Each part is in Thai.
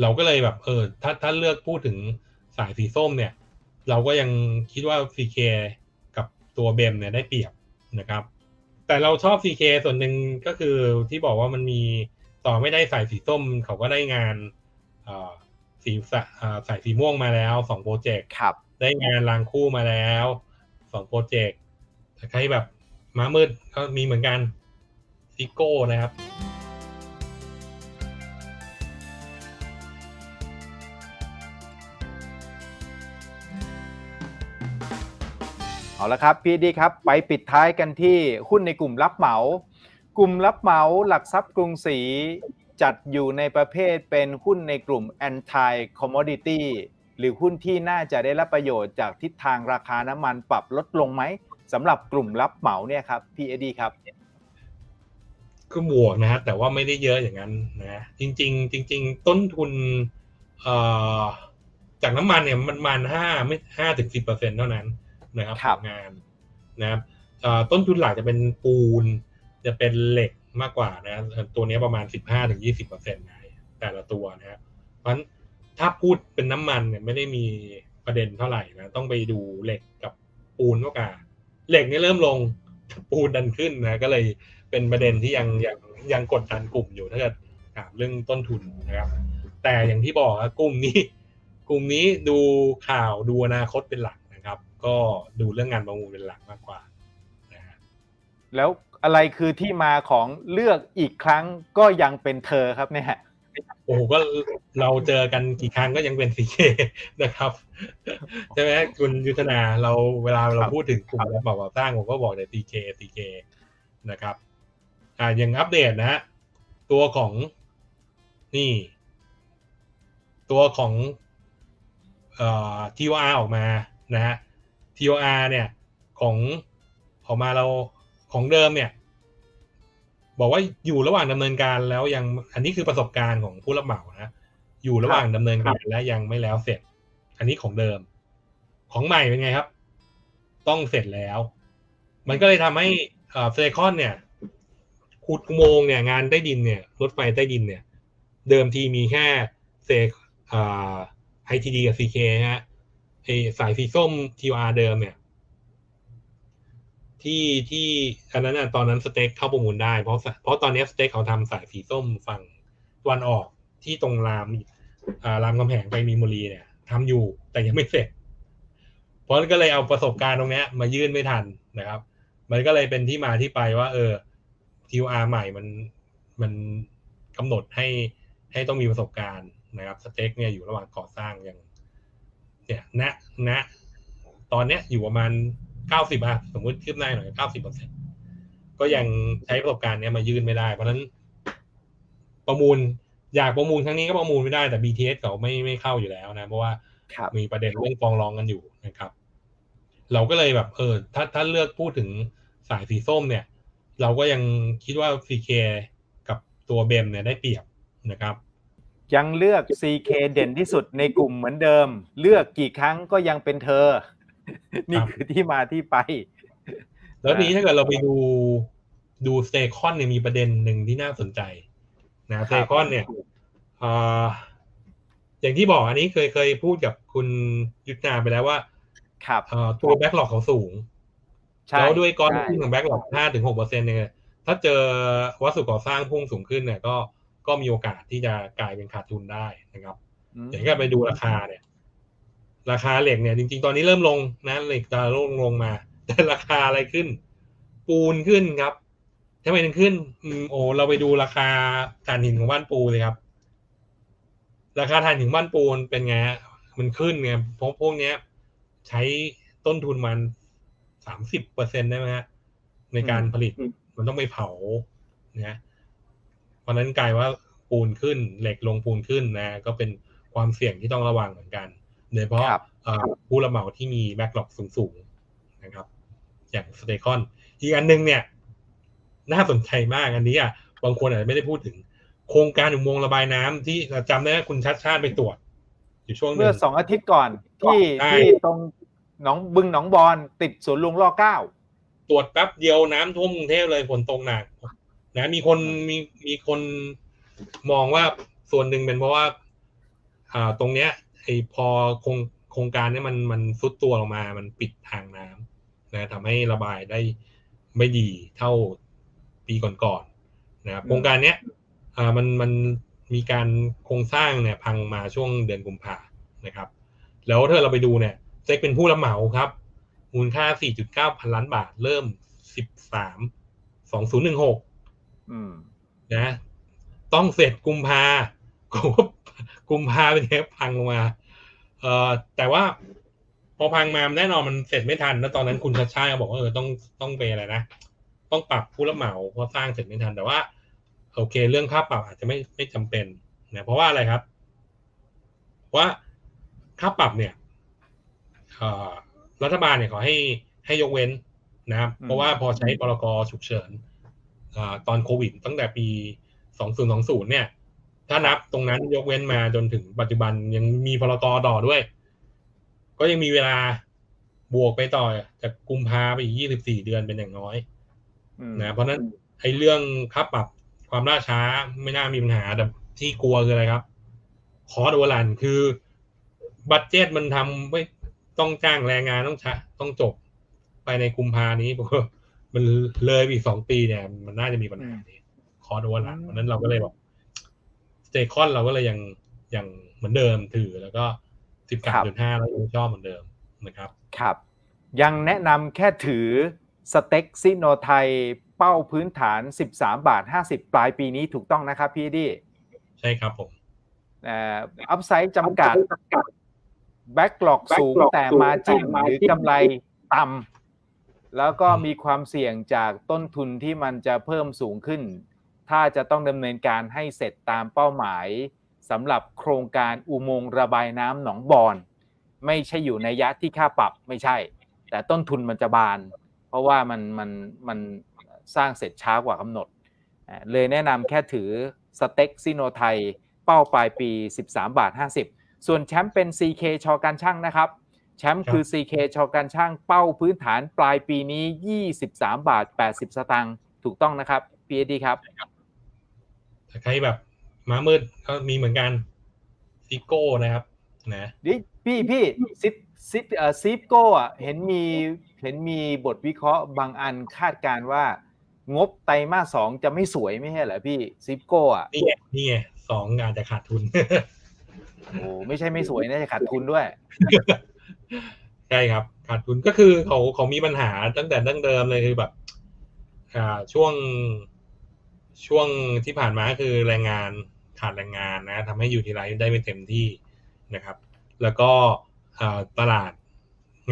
เราก็เลยแบบเออถ้าถ้าเลือกพูดถึงสายสีส้มเนี่ย เราก็ยังคิดว่า CK กับตัวเบมเนี่ยได้เปรียบนะครับ แต่เราชอบ CK ส่วนหนึ่งก็คือที่บอกว่ามันมีต่อไม่ได้สายสีส้มเขาก็ได้งานสีสายสีม่วงมาแล้วสองโปรเจกต์ครับได้งานรางคู่มาแล้วสองโปรเจกต์ใครแบบม้ามืดก็มีเหมือนกันซิโก้นะครับ เอาละครับพี่ดีครับไปปิดท้ายกันที่หุ้นในกลุ่มรับเหมา กลุ่มรับเหมาหลักทรัพย์กรุงศรีจัดอยู่ในประเภทเป็นหุ้นในกลุ่ม anti commodity หรือหุ้นที่น่าจะได้รับประโยชน์จากทิศทางราคาน้ำมันปรับลดลงไหมสำหรับกลุ่มรับเหมาเนี่ยครับพี่เอดีครับคือบวกนะฮะแต่ว่าไม่ได้เยอะอย่างนั้นนะจริง ๆ จริง ๆ ต้นทุนจากน้ำมันเนี่ยมันมาณห้าไม่ห้าถึงสิบเปอร์เซ็นเท่านั้น นะครับครับของงานนะครับต้นทุนหลักจะเป็นปูน จะเป็นเหล็กมากกว่านะตัวนี้ประมาณสิบห้าถึงยี่สิบเปอร์เซ็นต์แต่ละตัวนะเพราะฉะนั้นถ้าพูดเป็นน้ำมันเนี่ยไม่ได้มีประเด็นเท่าไหร่นะต้องไปดูเหล็กกับปูนมากกว่าเหล็กเนี่ยเริ่มลงปูนดันขึ้นนะก็เลยเป็นประเด็นที่ยังยังยังกดดันกลุ่มอยู่ถ้าเกิดถามเรื่องต้นทุนนะครับ แต่อย่างที่บอกกลุ่มนี้ กลุ่มนี้ดูข่าวดูอนาคตเป็นหลักนะครับ ก็ดูเรื่องงานประมูลเป็นหลักมากกว่านะฮะแล้วอะไรคือที่มาของเลือกอีกครั้งก็ยังเป็นเธอครับเนี่ยโอ้โหก็เราเจอกันกี่ครั้งก็ยังเป็นซีเคนะครับใช่ไหมคุณยุทธนาเราเวลาเราพูดถึงกลุ่มรับเหมาก่อสร้างผมก็บอกแต่ซีเคซีเคนะครับ อ่ายังอัปเดตนะฮะตัวของนี่ ตัวของเอ่อ TOR ออกมานะฮะ TOR เนี่ยของออกมาเราของเดิมเนี่ย บอกว่าอยู่ระหว่างดำเนินการแล้วยังอันนี้คือประสบการณ์ของผู้รับเหมานะอยู่ระหว่างดำเนินการและยังไม่แล้วเสร็จ อันนี้ของเดิม ของใหม่เป็นไงครับ ต้องเสร็จแล้ว มันก็เลยทำให้เอ่อเซคอนเนี่ยขุดอุโมงเนี่ยงานใต้ดินเนี่ยรถไฟใต้ดินเนี่ย เดิมทีมีแค่เซไอทีดีกับซีเคฮะ สายสีส้มทีอาร์เดิมเนี่ย ที่ที่อันนั้นน่ะตอนนั้นสเต็กเข้าประมูลได้ เพราะเพราะตอนนี้สเต็กเขาทำสายสีส้มฝั่งตะวันออกที่ตรงรามอ่ารามคำแหงไปมีนบุรีเนี่ยทำอยู่แต่ยังไม่เสร็จ เพราะก็เลยเอาประสบการณ์ตรงนี้มายื่นไม่ทันนะครับ มันก็เลยเป็นที่มาที่ไปว่า เออ TOR ใหม่มันมันกำหนดให้ให้ต้องมีประสบการณ์นะครับสเต็กเนี่ยอยู่ระหว่างก่อสร้างอย่าง เนี่ยณณตอนเนี้ยอยู่ประมาณเก้าสิบอะสมมติคืบหน้าหน่อยเก้าสิบเปอร์เซ็นก็ยังใช้ประสบการณ์เนี้ยมายื่นไม่ได้ เพราะฉะนั้น ประมูลอยากประมูลครั้งนี้ก็ประมูลไม่ได้แต่ BTS เขาไม่ไม่เข้าอยู่แล้วนะ เพราะว่าครับมีประเด็นเรื่องฟ้องร้องกันอยู่นะครับ เราก็เลยแบบ เออ ถ้าถ้าเลือกพูดถึงสายสีส้มเนี่ย เราก็ยังคิดว่า CK กับตัวเบมเนี่ยได้เปรียบนะครับ ยังเลือก CK เด่นที่สุดในกลุ่มเหมือนเดิม เลือกกี่ครั้งก็ยังเป็นเธอ นี่คือที่มาที่ไป แล้วทีนี้ถ้าเกิดเราไปดูดูสเตคอนเนี่ยมีประเด็นหนึ่งที่น่าสนใจนะสเตคอนเนี่ยเอ่ออย่างที่บอกอันนี้เคยเคยพูดกับคุณยุทธนาไปแล้วว่าครับเอ่อตัวแบ็กหลอกเขาสูงใช่แล้วด้วยก้อนใช่พุ่งของแบ็กหลอกห้าถึงหกเปอร์เซ็นต์เนี่ยถ้าเจอวัสดุก่อสร้างพุ่งสูงขึ้นเนี่ยก็ ก็มีโอกาสที่จะกลายเป็นขาดทุนได้นะครับอืมอย่างก็ไปดูราคาเนี่ย ราคาเหล็กเนี่ย จริงๆ ตอนนี้เริ่มลงนะเหล็กจะลงลงมา แต่ราคาอะไรขึ้น ปูนขึ้นครับทำไมถึงขึ้นอืมโอ้เราไปดูราคาถ่านหินของบ้านปูเลยครับ ราคาถ่านหินบ้านปูนเป็นไงฮะมันขึ้นไงเพราะพวกเนี้ย ใช้ต้นทุนมันสามสิบเปอร์เซ็นได้ไหมฮะในการผลิตมันต้องไปเผานะเพ ราะฉะนั้นกลายว่าปูนขึ้นเหล็กลงปูนขึ้นนะ ก็เป็นความเสี่ยงที่ต้องระวังเหมือนกันโดยเฉพาะครับเอ่อผู้รับเหมาที่มีแบ็กหลอกสูงๆนะครับ อย่างสเตคอนอีกอันหนึงเนี่ย น่าสนใจมากอันนี้อะบางคนอาจจะไม่ได้พูดถึง โครงการอุโมงค์ระบายน้ำที่จำได้ไหมคุณชัดชาติไปตรวจ อยู่ช่วงหนึเมื่องสองอาทิตย์ก่อนที่ใช่ที่ตรงหนองบึงหนองบอนติดสวนลุงล่อเก้าตรวจแป๊บเดียวน้ำท่วมกรุงเทพเลยฝนตกหนัก นะมีคนมีมีคนมองว่าส่วนหนึ่งเป็นเพราะว่า อ่าตรงเนี้ยไอพอโครงโครงการเนี้ยมันมันซุดตัวลงมา มันปิดทางน้ำนะทำให้ระบายได้ไม่ดีเท่าปีก่อนๆนะครับอืมโครงการเนี้ยอ่ามันมันมีการโครงสร้างเนี่ยพังมาช่วงเดือนกุมภานะครับ แล้วถ้าเราไปดูเนี่ยเซ็กเป็นผู้รับเหมาครับ มูลค่า 4.9 พันล้านบาท เริ่ม 13 2016อืม นะ ต้องเสร็จกุมภากุมภาเป็นไงพังลงมา เอ่อแต่ว่าพอพังมาแน่นอนมันเสร็จไม่ทันแล้วตอนนั้นคุณชัดชาติบอกว่าเออต้องต้องไปอะไรนะต้องปรับผู้รับเหมาเพราะสร้างเสร็จไม่ทันแต่ว่า โอเค เรื่องค่าปรับอาจจะไม่ไม่จำเป็นนะเพราะว่าอะไรครับว่าค่าปรับเนี่ยรัฐบาลเนี่ยขอให้ให้ยกเว้นนะครับเพราะว่าพอใช้พรกฉุกเฉิน ตอนโควิด ตั้งแต่ปี 2020 เนี่ย ถ้านับตรงนั้นยกเว้นมาจนถึงปัจจุบันยังมีพรกต่อด้วย ก็ยังมีเวลาบวกไปต่อจากกุมภาไปอีก 24 เดือนเป็นอย่างน้อยอืมนะเพราะฉะนั้นไอ้เรื่องค่าปรับความล่าช้าไม่น่ามีปัญหาแต่ที่กลัวคืออะไรครับคอร์ดโอลันคือบัตเจตมันทำไม่ต้องจ้างแรงงานต้องชะต้องจบไปในกุมภานี้ผ มว่ามันเลยไปอีกสองปีเนี่ย มันน่าจะมีปัญหานี้คอร์ดโอลันเพราะฉะนั้นเราก็เลยบอกสเตคอนเราก็เลยยังยังเหมือนเดิมถือแล้วก็สิบสามจุดห้าเรายังชอบเหมือนเดิมนะครับ ครับ ยังแนะนำแค่ถือสเต็กซิโนไทยเป้าพื้นฐาน 13 บาท 50 ปลายปีนี้ถูกต้องนะครับพี่ดีใช่ครับผมอัพไซด์จำกัดแบ็กหลอกสูงแต่มาจิ้นหรือกำไรต่ำ แล้วก็มีความเสี่ยงจากต้นทุนที่มันจะเพิ่มสูงขึ้น ถ้าจะต้องดำเนินการให้เสร็จตามเป้าหมายสำหรับโครงการอุโมงค์ระบายน้ำหนองบอน ไม่ใช่อยู่ในยะที่ค่าปรับไม่ใช่ แต่ต้นทุนมันจะบาน เพราะว่ามันมันมันสร้างเสร็จช้ากว่ากำหนดอ่าเลยแนะนำแค่ถือสเต็กซิโนไทย เป้าปลายปี 13 บาท 50 ส่วนแชมป์เป็น CK ชอการช่างนะครับ แชมป์คือ CK ชอการช่างเป้าพื้นฐานปลายปีนี้ 23 บาท 80 สตางค์ถูกต้องนะครับพีเอดีครับแต่ใครแบบม้ามืดก็มีเหมือนกันซิโก้นะครับนะดิพี่พี่ซิปซิปเอ่อซิปโก้อะเห็นมีเห็นมีบทวิเคราะห์บางอันคาดการณ์ว่างบไตรมาสสองจะไม่สวยไม่ใช่เหรอพี่ซิปโก้อะนี่ไงนี่ไงสองงานจะขาดทุนโอ้ไม่ใช่ไม่สวยนะจะขาดทุนด้วย ใช่ครับ ขาดทุนก็คือเขาเขามีปัญหาตั้งแต่ดั้งเดิมเลยคือแบบอ่าช่วงช่วงที่ผ่านมาคือแรงงานขาดแรงงานนะทำให้อยู่ทีไลท์ได้ไม่เต็มที่นะครับ แล้วก็ตลาด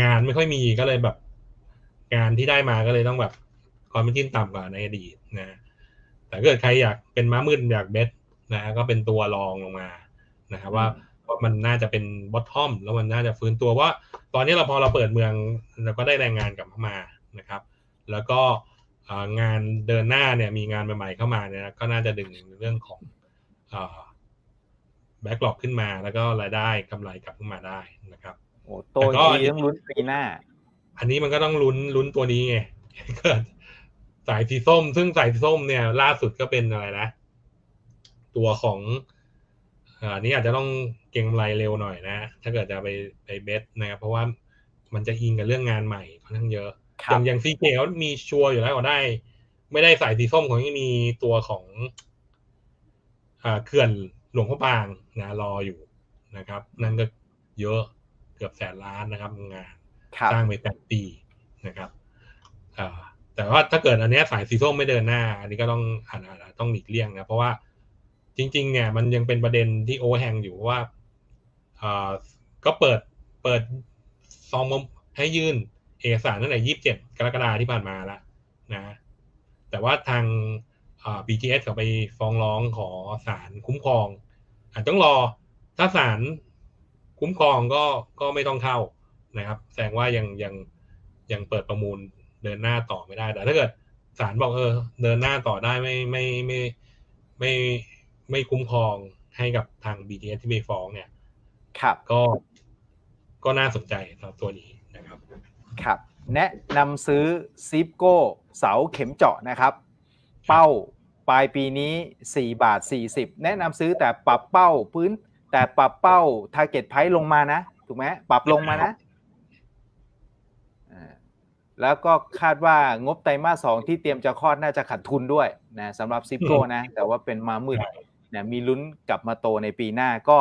งานไม่ค่อยมีก็เลยแบบ งานที่ได้มาก็เลยต้องแบบความเป็นที่ต่ำกว่าในอดีตนะแต่ถ้าเกิดใครอยากเป็นม้ามืดอยากเบสนะก็เป็นตัวรองลงมานะครับว่า ว่ามันน่าจะเป็นบอททอมแล้วมันน่าจะฟื้นตัวว่า ตอนนี้เราพอเราเปิดเมืองเราก็ได้แรงงานกลับเข้ามานะครับ แล้วก็เอ่องานเดินหน้าเนี่ยมีงานใหม่ๆเข้ามาเนี่ยก็น่าจะดึงเรื่องของแบ็กหลอกขึ้นมาแล้วก็รายได้กำไรกลับขึ้นมาได้นะครับโอ้โตแต่อีก็กทีต้องลุ้นปีหน้า อันนี้มันก็ต้องลุ้นลุ้นตัวนี้ไงเกิดสายสีส้ม ซึ่งสายสีส้มเนี่ย ล่าสุดก็เป็นอะไรนะ ตัวของ อาอันนี้อาจจะต้องเก็งกำไรเร็วหน่อยนะ ถ้าเกิดจะไปไปเบสนะครับเพราะว่ามันจะอิงกับเรื่องงานใหม่ค่อนข้างเยอะคอรับย่างอย่างซีเเขามีชัวร์อยู่แล้วก็ได้ ไม่ได้สายสีส้มของยังมีตัวของอ่าเขื่อนหลวงพ่อบางนะรออยู่นะครับ นั่นก็เยอะเกือบแสนล้านนะครับงานครับสร้างไปแปดปีนะครับอ่าแต่ว่าถ้าเกิดอันเนี้ยสายสีส้มไม่เดินหน้า อันนี้ก็ต้องอาจอาจต้องหลีกเลี่ยงนะเพราะว่า จริง ๆ เนี่ยมันยังเป็นประเด็นที่โอแฮงอยู่ว่าอ่าก็เปิดเปิดซองมมให้ยื่นเอกสารตั้งแต่ยี่สิบเจ็ดกรกฎาที่ผ่านมาแล้วนะ แต่ว่าทาง BTS เขาไปฟ้องร้องขอศาลคุ้มครองอาจต้องรอถ้าศาลคุ้มครองก็ก็ไม่ต้องเข้านะครับ แสดงว่ายังยังยังเปิดประมูลเดินหน้าต่อไม่ได้ แต่ถ้าเกิดศาลบอกเออ เดินหน้าต่อได้ไม่ไม่ไม่ไม่ ไม่คุ้มครองให้กับทาง BTS ที่ไปฟ้องเนี่ยครับก็ก็น่าสนใจสำหรับตัวนี้นะครับครับแนะนำซื้อซิปโก้เสาเข็มเจาะนะครับ เป้าปลายปีนี้ 4 บาท 40 แนะนำซื้อแต่ปรับเป้าพื้น แต่ปรับเป้า target price ลงมานะ ถูกไหมปรับลงมานะอ่าแล้วก็คาดว่างบไตรมาสสองที่เตรียมจะคลอดน่าจะขาดทุนด้วยนะสำหรับซิปโก้นะ แต่ว่าเป็นมามืด นะมีลุ้นกลับมาโตในปีหน้าก็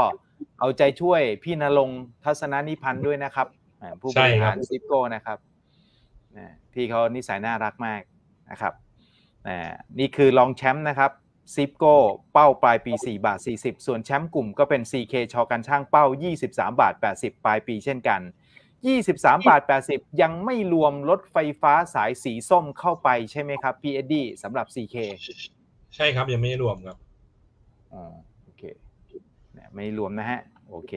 เอาใจช่วยพี่นรงค์ทัศนนิพันธ์ด้วยนะครับอ่าผู้บริหารซิปโก้นะครับนะพี่เขานิสัยน่ารักมากนะครับอ่านี่คือรองแชมป์นะครับซิปโก้เป้าปลายปี 4 บาท 40 ส่วนแชมป์กลุ่มก็เป็น CK ชอกันช่างเป้า 23 บาท 80 ปลายปีเช่นกัน 23 บาท 80 ยังไม่รวมรถไฟฟ้าสายสีส้มเข้าไปใช่ไหมครับ PSD สำหรับ CK ใช่ครับยังไม่ได้รวมครับ อ๋อโอเคเนี่ยไม่รวมนะฮะ โอเค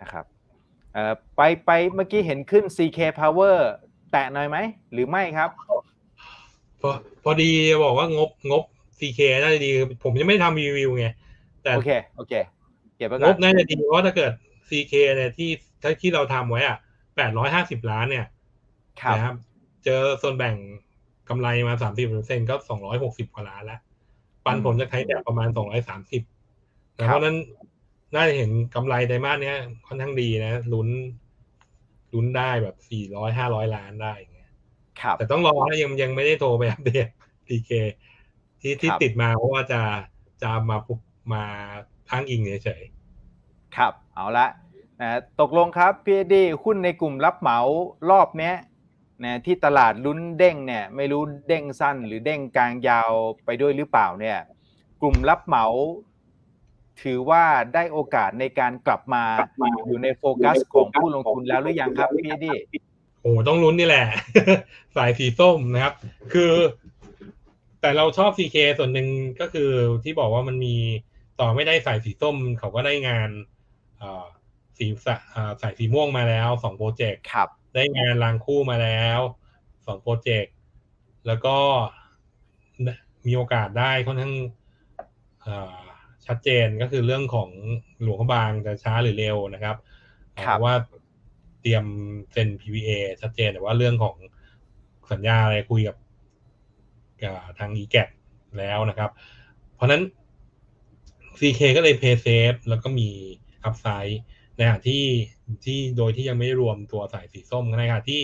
นะครับเอ่อไปไปเมื่อกี้เห็นขึ้น CK Power แตะหน่อยไหม หรือไม่ครับ พอพอดีบอกว่างบงบ CK น่าจะดี ผมยังไม่ทำรีวิวไง แต่โอเค โอเค เก็บไว้งก่อบนน่าจะดีเพราะถ้าเกิด CK เนี่ยที่ที่เราทำไว้อะแปดร้อยห้าสิบล้านเนี่ยครับนะครับ เจอส่วนแบ่งกำไรมาสามสิบเปอร์เซ็นก็สองร้อยหกสิบกว่าล้านแล้ว ปันผลจากไทยแบบประมาณสองร้อยสามสิบเพราะนั้นน่าจะเห็นกำไรไตรมาสเนี้ยค่อนข้างดีนะลุ้นลุ้นได้แบบสี่ร้อยห้าร้อยล้านได้อย่างเงี้ยครับแต่ต้องรอนะยังยังไม่ได้โทรไปอัปเดต PK ที่ที่ครับติดมาเพราะว่าจะจะมาปุ๊บมาอ้างอิงเฉยครับ เอาละนะตกลงครับ PSD หุ้นในกลุ่มรับเหมารอบเนี้ย นะที่ตลาดลุ้นเด้งเนี่ยไม่รู้เด้งสั้น หรือเด้งกลางยาวไปด้วยหรือเปล่าเนี่ยกลุ่มรับเหมา ถือว่าได้โอกาสในการกลับมาอยู่ในโฟกัสของผู้ลงทุนแล้วหรือยังครับ PSD ๆโอ้โหต้องลุ้นนี่แหละ สายสีส้มนะครับ คือ แต่เราชอบ CK ส่วนหนึ่งก็คือที่บอกว่ามันมีต่อไม่ได้สายสีส้มเขาก็ได้งานเอ่อสีสะอ่าสายสีม่วงมาแล้วสองโปรเจกต์ครับ ได้งานรางคู่มาแล้วสองโปรเจกต์แล้วก็มีโอกาสได้ค่อนข้างเอ่อชัดเจนก็คือเรื่องของหลวงพระบางจะช้าหรือเร็วนะครับครับว่าเตรียมเซ็น PVA ชัดเจนแต่ว่าเรื่องของสัญญาอะไรคุยกับกับทาง e g a t แล้วนะครับ เพราะฉะนั้น CK ก็เลย pay safe แล้วก็มี upside ในขณะที่ ที่โดยที่ยังไม่ได้รวมตัวสายสีส้มในขณะที่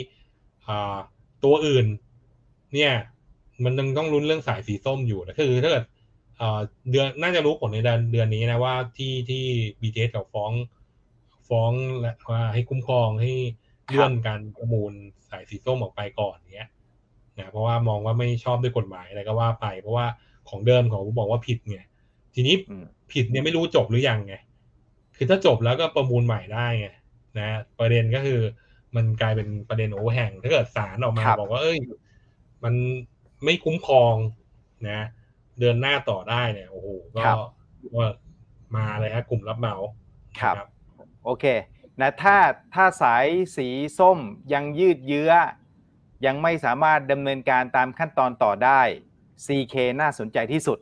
อ่าตัวอื่น เนี่ย มันยังต้องลุ้นเรื่องสายสีส้มอยู่นะคือถ้าเกิดเอ่อเดือนน่าจะรู้ผลในเดือนเดือนนี้นะว่าที่ที่ BTS กับฟ้องฟ้องและว่าให้คุ้มครองให้เลื่อนการประมูลสายสีส้มออกไปก่อนเนี้ยนะเพราะว่ามองว่าไม่ชอบด้วยกฎหมายอะไรก็ว่าไป เพราะว่าของเดิมเขาบอกว่าผิดไงทีนี้อืมผิดเนี่ยไม่รู้จบหรือยังไงคือถ้าจบแล้วก็ประมูลใหม่ได้ไง นะประเด็นก็คือมันกลายเป็นประเด็นโอเวอร์แห่งถ้าเกิดศาลออกมาครับบอกว่า เอ้ย มันไม่คุ้มครองนะ เดินหน้าต่อได้เนี่ยโอ้โหก็ครับก็มาเลยฮะกลุ่มรับเหมาครับนะโอเคนะถ้าถ้าสายสีส้มยังยืดเยื้อ ยังไม่สามารถดำเนินการตามขั้นตอนต่อได้ CK น่าสนใจที่สุด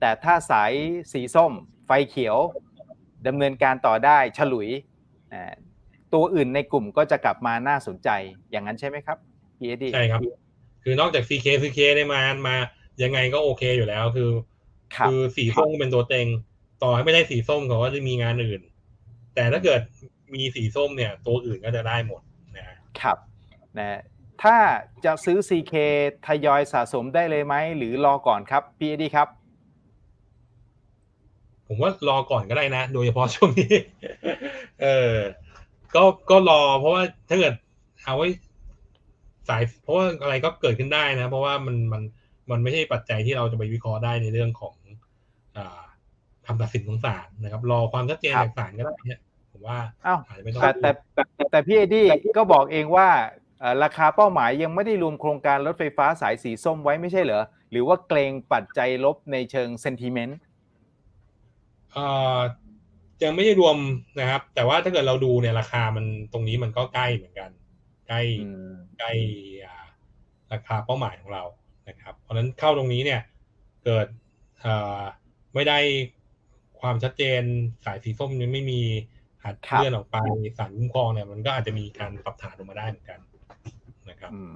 แต่ถ้าสายสีส้มไฟเขียวดำเนินการต่อได้ฉลุยอ่า ตัวอื่นในกลุ่มก็จะกลับมาน่าสนใจอย่างนั้นใช่ไหมครับ PSD ใช่ครับ คือนอกจาก CK CK ได้มามายังไงก็โอเคอยู่แล้วคือครับคือสีส้มเป็นตัวเต็ง ต่อให้ไม่ได้สีส้มเขาก็จะมีงานอื่น แต่ถ้าเกิดมีสีส้มเนี่ย ตัวอื่นก็จะได้หมดนะครับนะถ้าจะซื้อ CK ทยอยสะสมได้เลยไหม หรือรอก่อนครับ PSD ครับ ผมว่ารอก่อนก็ได้นะ โดยเฉพาะช่วงนี้ เออ ก็ก็รอเพราะว่าถ้าเกิดเอาไว้สายเพราะว่าอะไรก็เกิดขึ้นได้นะ เพราะว่ามันมันมันไม่ใช่ปัจจัยที่เราจะไปวิเคราะห์ได้ในเรื่องของอ่าคำตัดสินของศาลนะครับ รอความชัดเจนครับจากศาลก็ได้เนี่ยผมว่าอ้าวอาจจะไม่ต้องแต่แต่แต่แต่พี่เอ็ดดี้ก็บอกเองว่าเอ่อราคาเป้าหมายยังไม่ได้รวมโครงการรถไฟฟ้าสายสีส้มไว้ไม่ใช่เหรอ หรือว่าเกรงปัจจัยลบในเชิงเซนติเมนต์เอ่อ ยังไม่ได้รวมนะครับ แต่ว่าถ้าเกิดเราดูเนี่ยราคามันตรงนี้มันก็ใกล้เหมือนกัน ใกล้ใกล้อ่าราคาเป้าหมายของเรานะครับ เพราะฉะนั้นเข้าตรงนี้เนี่ย เกิดเอ่อไม่ได้ความชัดเจนสายสีส้มยังไม่มีหัดครับเลื่อนออกไปสารคุ้มครองเนี่ยมันก็อาจจะมีการปรับฐานลงมาได้เหมือนกันนะครับอืม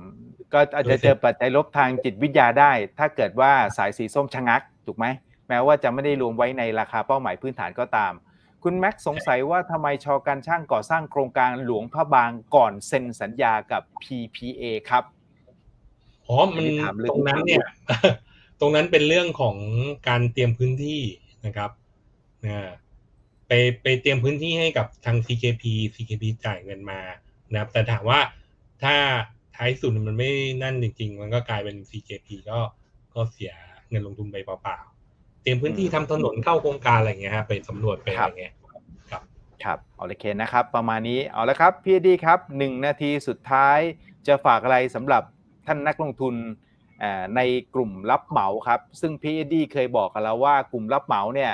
ก็อาจจะเจอปัจจัยลบทางจิตวิทยาได้ ถ้าเกิดว่าสายสีส้มชะงักถูกไหมแม้ว่าจะไม่ได้รวมไว้ในราคาเป้าหมายพื้นฐานก็ตาม คุณแม็กซ์สงสัยว่าทำไมชอการช่างก่อสร้างโครงการหลวงพระบางก่อนเซ็นสัญญากับ PPA ครับอ๋อมันอันนี้ถามลึกตรงนั้นเนี่ย ตรงนั้นเป็นเรื่องของการเตรียมพื้นที่นะครับนะไปไปเตรียมพื้นที่ให้กับทาง CKP CKP จ่ายเงินมานะครับแต่ถามว่าถ้าท้ายสุดมันไม่นั่นจริง ๆ มันก็กลายเป็น CKP ก็ก็เสียเงินลงทุนไปเปล่าๆเต รียมพื้นที่ทำถนนเข้าโครงการอะไรอย่างเงี้ยฮะไปสำรวจไปอะไรเงี้ยครับครับเอาเลยเคนนะครับ ประมาณนี้เอาละครับพี่ดีครับหนึ่งนาทีสุดท้ายจะฝากอะไรสำหรับท่านนักลงทุนเอ่อในกลุ่มรับเหมาครับ ซึ่งพี่ดีเคยบอกกันแล้วว่ากลุ่มรับเหมาเนี่ย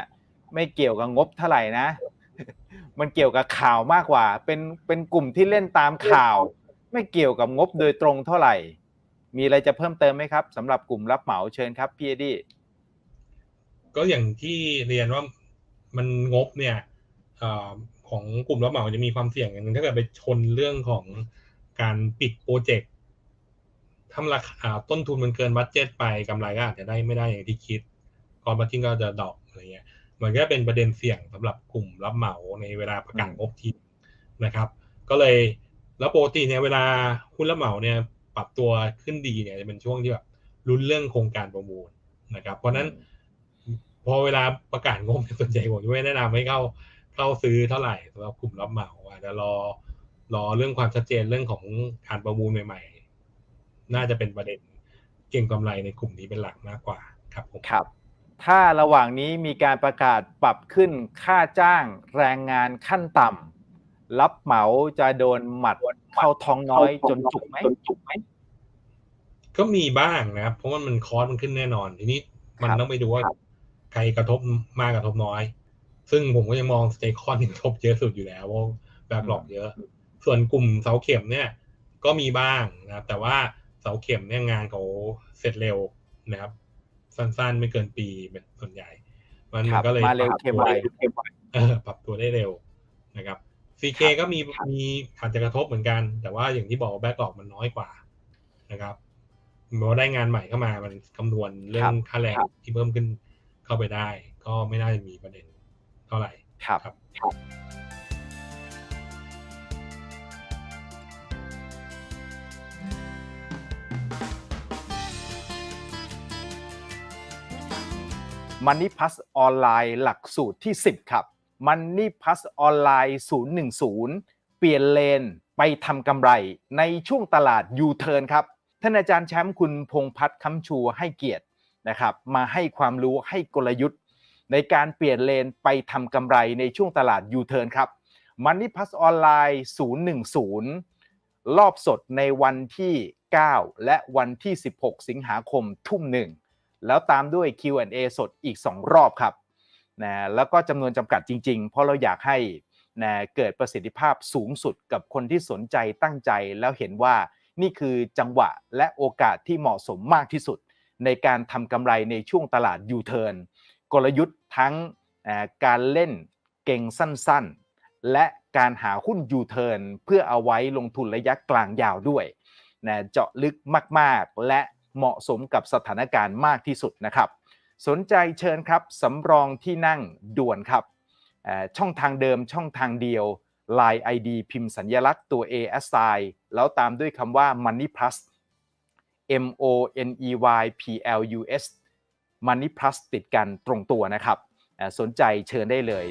ไม่เกี่ยวกับงบเท่าไหร่นะ มันเกี่ยวกับข่าวมากกว่า เป็นเป็นกลุ่มที่เล่นตามข่าว ไม่เกี่ยวกับงบโดยตรงเท่าไหร่ มีอะไรจะเพิ่มเติมไหมครับสำหรับกลุ่มรับเหมาเชิญครับพี่ดี ก็อย่างที่เรียนว่ามันงบเนี่ยอของกลุ่มรับเหมาจะมีความเสี่ยงอย่างหนึงถ้าเกิดไปชนเรื่องของการปิดโปรเจกต์ทำราคาต้นทุนมันเกินบัตเจ็ตไปกำไรก็อาจจะได้ไม่ได้อย่างที่คิดกอนบัตทิ้งก็จะดรอปอะไรเงี้ยมันก็เป็นประเด็นเสี่ยงสำหรับกลุ่มรับเหมาในเวลาประกาศงบทีนะครับ ก็เลยแล้วปกติเนี่ยเวลาหุ้นรับเหมาเนี่ยปรับตัวขึ้นดีเนี่ยจะเป็นช่วงที่แบบลุ้นเรื่องโครงการประมูลนะครับ เพราะฉะนั้น พอเวลาประกาศงบเนี่ยส่วนใหญ่ผมจะไม่แนะนำให้เข้าเข้าซื้อเท่าไหร่สำหรับกลุ่มรับเหมาอาจจะรอรอเรื่องความชัดเจนเรื่องของการประมูลใหม่ ๆ น่าจะเป็นประเด็นเก่งกำไรในกลุ่มนี้เป็นหลักมากกว่าครับผมครับ ถ้าระหว่างนี้มีการประกาศปรับขึ้นค่าจ้างแรงงานขั้นต่ำรับเหมาจะโดนหมัดเข้าท้องน้อยจนจุกไหมก็มีบ้างนะครับเพราะว่ามันคอสมันขึ้นแน่นอน ทีนี้มันครับต้องไปดูว่า ใครกระทบมากกระทบน้อย ซึ่งผมก็ยังมองสเตคอนที่กระทบเยอะสุดอยู่แล้วเพราะแบบหลอกเยอะ ส่วนกลุ่มเสาเข็มเนี่ย ก็มีบ้างนะครับแต่ว่าเสาเข็มเนี่ยงานเขาเสร็จเร็วนะครับ สั้นๆไม่เกินปีเป็นส่วนใหญ่ มันครับก็เลยมาเร็วปบเข้มตัวไวได้เออปรับตัวได้เร็วนะครับ CK ครับก็มีมีอาจจะกระทบเหมือนกัน แต่ว่าอย่างที่บอกแบ็กออกมันน้อยกว่านะครับเมื่อได้งานใหม่เข้ามามันคำนวณเรื่องค่าแรงที่เพิ่มขึ้น เข้าไปได้ ก็ไม่น่าจะมีประเด็นเท่าไหร่ครับครับมันนี่พัสออนไลน์หลักสูตรที่ 10 ครับมันนี่พัสออนไลน์010 เปลี่ยนเลนไปทำกำไรในช่วงตลาดยูเทิร์นครับ ท่านอาจารย์แชมป์คุณพงษ์พัฒน์คำชูให้เกียรติ นะครับมาให้ความรู้ให้กลยุทธ์ ในการเปลี่ยนเลนไปทำกำไรในช่วงตลาดยูเทิร์นครับมันนี่พัสออนไลน์ 010 รอบสดในวันที่ 9 และวันที่ 16 สิงหาคมทุ่มหนึ่งแล้วตามด้วย Q&A สดอีก 2 รอบครับนะแล้วก็จำนวนจำกัดจริง ๆ เพราะเราอยากให้นะเกิดประสิทธิภาพสูงสุดกับคนที่สนใจตั้งใจแล้วเห็นว่านี่คือจังหวะและโอกาสที่เหมาะสมมากที่สุด ในการทำกำไรในช่วงตลาดยูเทิร์นกลยุทธ์ทั้งการเล่นเก่งสั้นๆ และการหาหุ้นยูเทิร์นเพื่อเอาไว้ลงทุนระยะกลางยาวด้วยนะเจาะลึกมากๆ และเหมาะสมกับสถานการณ์มากที่สุดนะครับ สนใจเชิญครับสำรองที่นั่งด่วนครับ ช่องทางเดิมช่องทางเดียว Line ID พิมพ์สัญญลักษณ์ตัว A S I แล้วตามด้วยคำว่า Money Plus M O N E Y P L U S Money Plus ติดกันตรงตัวนะครับ สนใจเชิญได้เลย